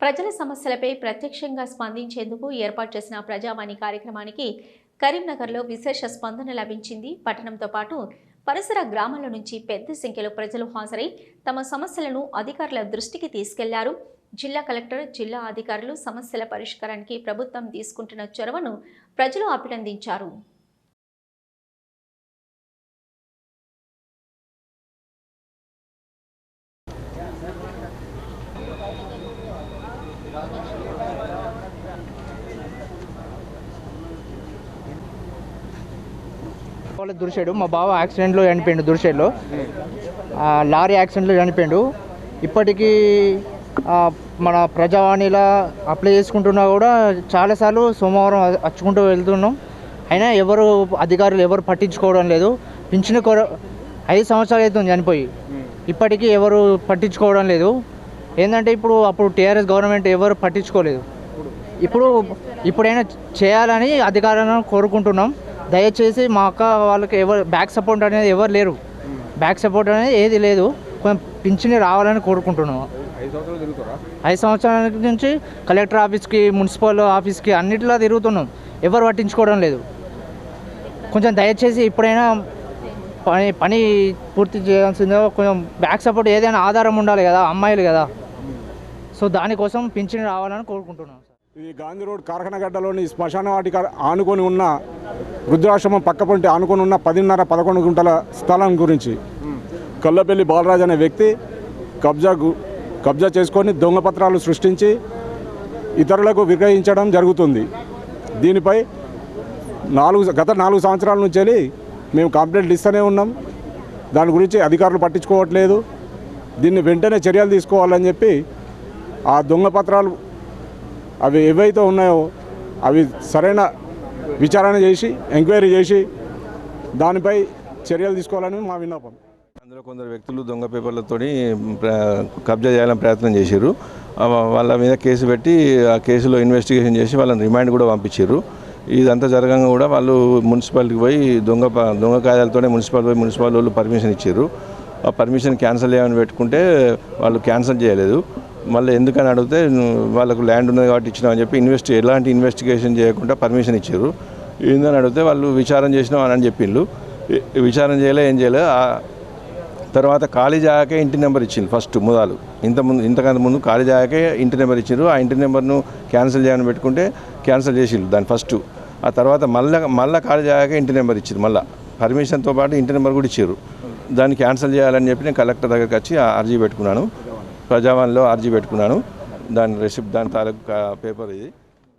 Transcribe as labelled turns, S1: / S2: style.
S1: ప్రజల సమస్యలపై ప్రత్యక్షంగా స్పందించేందుకు ఏర్పాటు చేసిన ప్రజావాణి కార్యక్రమానికి కరీంనగర్లో విశేష స్పందన లభించింది. పట్టణంతో పాటు పరిసర గ్రామాల నుంచి పెద్ద సంఖ్యలో ప్రజలు హాజరై తమ సమస్యలను అధికారుల దృష్టికి తీసుకెళ్ళారు. జిల్లా కలెక్టర్ జిల్లా అధికారులు సమస్యల పరిష్కారానికి ప్రభుత్వం తీసుకుంటున్న చొరవను ప్రజలు అభినందించారు.
S2: వాళ్ళ దుర్షేడు. మా బావ యాక్సిడెంట్లో చనిపోయిండు దుర్షేడ్లో. లారీ యాక్సిడెంట్లో చనిపోయిండు. ఇప్పటికీ మన ప్రజావాణిలా అప్లై చేసుకుంటున్నా కూడా చాలాసార్లు సోమవారం వచ్చుకుంటూ వెళ్తున్నాం. అయినా ఎవరు అధికారులు ఎవరు పట్టించుకోవడం లేదు. పింఛను కొర ఐదు సంవత్సరాలు అవుతుంది చనిపోయి. ఇప్పటికీ ఎవరు పట్టించుకోవడం లేదు. ఏంటంటే ఇప్పుడు అప్పుడు టీఆర్ఎస్ గవర్నమెంట్ ఎవరు పట్టించుకోలేదు. ఇప్పుడు ఇప్పుడైనా చేయాలని అధికారులను కోరుకుంటున్నాం. దయచేసి మా అక్క వాళ్ళకి ఎవరు బ్యాక్ సపోర్ట్ అనేది ఎవరు లేరు. బ్యాక్ సపోర్ట్ అనేది ఏది లేదు. కొంచెం పింఛని రావాలని కోరుకుంటున్నాం
S3: ఐదు సంవత్సరాలు
S2: నుంచి కలెక్టర్ ఆఫీస్కి మున్సిపల్ ఆఫీస్కి అన్నిటిలో తిరుగుతున్నాం. ఎవరు పట్టించుకోవడం లేదు. కొంచెం దయచేసి ఇప్పుడైనా పని పని పూర్తి చేయాల్సిందో కొంచెం బ్యాక్ సపోర్ట్ ఏదైనా ఆధారం ఉండాలి కదా అమ్మాయిలు కదా. సో దానికోసం పింఛని రావాలని కోరుకుంటున్నాం సార్.
S3: ఇది గాంధీ రోడ్ కార్ఖానగడ్డలోని శ్మశాన వాటిక ఆనుకొని ఉన్న వృద్ధాశ్రమం పక్కపొంటి పొంటి ఉన్న పదిన్నర పదకొండు గుంటల స్థలం గురించి. కల్లపల్లి బాలరాజ్ అనే వ్యక్తి కబ్జా కబ్జా చేసుకొని దొంగ పత్రాలు సృష్టించి ఇతరులకు విక్రయించడం జరుగుతుంది. దీనిపై నాలుగు గత నాలుగు సంవత్సరాల నుంచి వెళ్ళి మేము కంప్లైంట్లు ఇస్తూనే ఉన్నాం. దాని గురించి అధికారులు పట్టించుకోవట్లేదు. దీన్ని వెంటనే చర్యలు తీసుకోవాలని చెప్పి ఆ దొంగ పత్రాలు అవి ఏవైతే ఉన్నాయో అవి సరైన విచారణ చేసి ఎంక్వైరీ చేసి దానిపై చర్యలు తీసుకోవాలని మా విన్నపం.
S4: అందులో కొందరు వ్యక్తులు దొంగ పేపర్లతోని కబ్జా చేయాలని ప్రయత్నం చేశారు వాళ్ళ మీద కేసు పెట్టి ఆ కేసులో ఇన్వెస్టిగేషన్ చేసి వాళ్ళని రిమాండ్ కూడా పంపించారు ఇదంతా జరగంగా కూడా వాళ్ళు మున్సిపాలిటీకి పోయి దొంగ దొంగ కాయాలతోనే మున్సిపాలిటీ పోయి మున్సిపల్ వాళ్ళు పర్మిషన్ ఇచ్చారు ఆ పర్మిషన్ క్యాన్సిల్ చేయమని పెట్టుకుంటే వాళ్ళు క్యాన్సిల్ చేయలేదు. మళ్ళీ ఎందుకని అడిగితే వాళ్ళకు ల్యాండ్ ఉన్నది కాబట్టి ఇచ్చినామని చెప్పి ఇన్వెస్ట్ ఎలాంటి ఇన్వెస్టిగేషన్ చేయకుండా పర్మిషన్ ఇచ్చారు. ఏందని అడిగితే వాళ్ళు విచారం చేసినాం అని చెప్పిండ్రు విచారం చేయలే ఏం చేయలే. ఆ- తర్వాత ఖాళీ జాగాకే ఇంటి నెంబర్ ఇచ్చింది ఫస్ట్ ముదాలు. ఇంత ముందు ఇంతకంత ముందు ఖాళీ జాగాకే ఇంటి నెంబర్ ఇచ్చిండ్రు ఆ ఇంటి నెంబర్ను క్యాన్సిల్ చేయమని పెట్టుకుంటే క్యాన్సిల్ చేసిండ్రు దాని ఫస్ట్. ఆ తర్వాత మళ్ళీ మళ్ళీ ఖాళీ జాగాకే ఇంటి నెంబర్ ఇచ్చారు మళ్ళీ. పర్మిషన్తో పాటు ఇంటి నెంబర్ కూడా ఇచ్చారు దాన్ని క్యాన్సిల్ చేయాలని చెప్పి నేను కలెక్టర్ దగ్గరికి వచ్చి ఆ అర్జీ పెట్టుకున్నాను. ప్రజావాణిలో అర్జీ పెట్టుకున్నాను. దాని రెసిప్ట్ దాని తాలూకు పేపర్ ఇది.